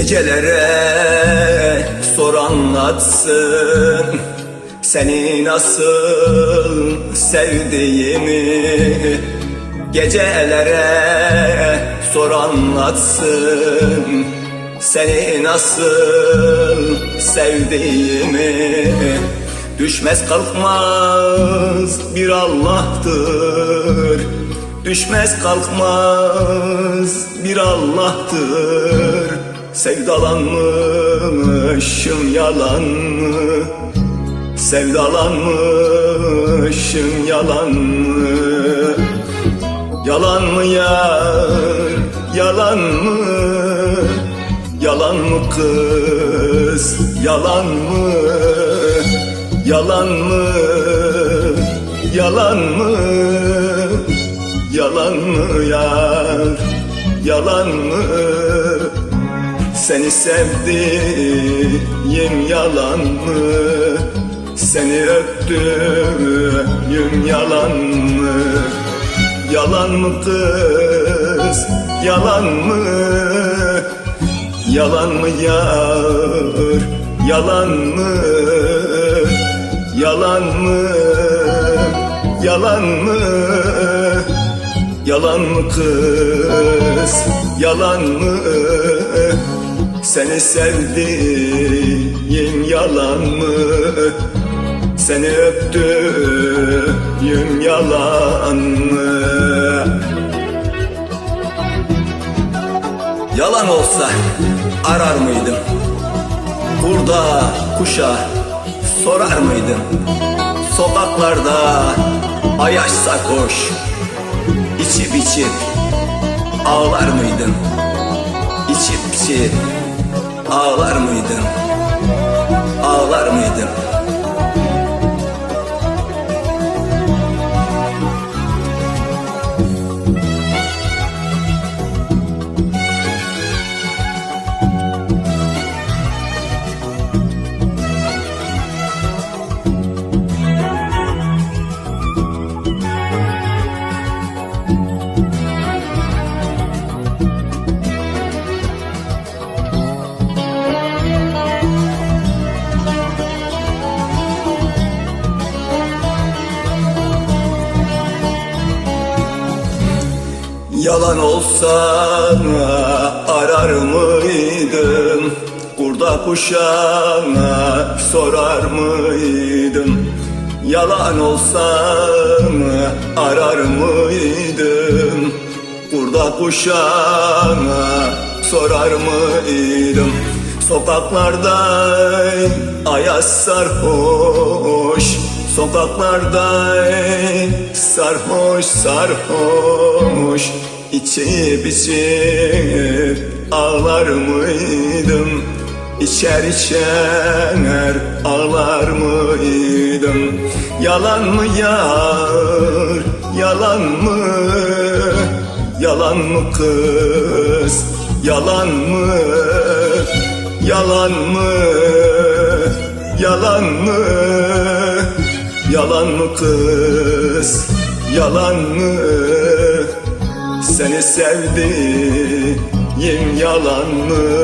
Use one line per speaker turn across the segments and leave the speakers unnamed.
Gecelere sor anlatsın. Seni nasıl sevdiğimi Gecelere sor anlatsın. Seni nasıl sevdiğimi Düşmez kalkmaz bir Allah'tır. Düşmez kalkmaz bir Allah'tır Sevdalanmışım yalan mı? Sevdalanmışım yalan mı? Yalan mı yar, yalan mı? Yalan mı kız, yalan mı? Yalan mı, yalan mı? Yalan mı yar, yalan mı? Seni sevdiğim yalan mı? Seni öptüğüm yalan mı? Yalan mı kız, yalan mı? Yalan mı yar, yalan mı? Yalan mı, yalan mı? Yalan mı kız, yalan mı? Seni sevdiğim yalan mı? Seni öptüğüm yalan mı? Yalan olsa arar mıydım? Burada kuşa sorar mıydım? Sokaklarda ayaş sarhoş içip içip ağlar mıydın? İçip içip ağlar mıydın? Ağlar mıydın? Yalan olsa arar mıydım? Kurda kuşana sorar mıydım? Yalan olsa arar mıydım? Kurda kuşana sorar mıydım? Sokaklarda ayaz sarhoş Sokaklarda sarhoş sarhoş içip içip ağlar mıydım? İçer içer ağlar mıydım? Yalan mı yar, yalan mı? Yalan mı kız, yalan mı? Yalan mı, yalan mı? Yalan mı kız, yalan mı? Seni sevdiğim yalan mı?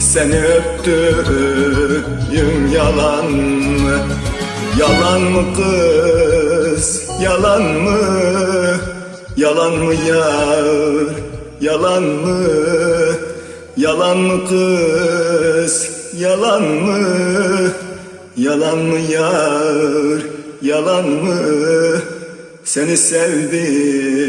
Seni öptüğüm yalan mı? Yalan mı kız, yalan mı? Yalan mı yar, yalan mı? Yalan mı kız, yalan mı? Yalan mı yar, yalan mı? Seni sevdim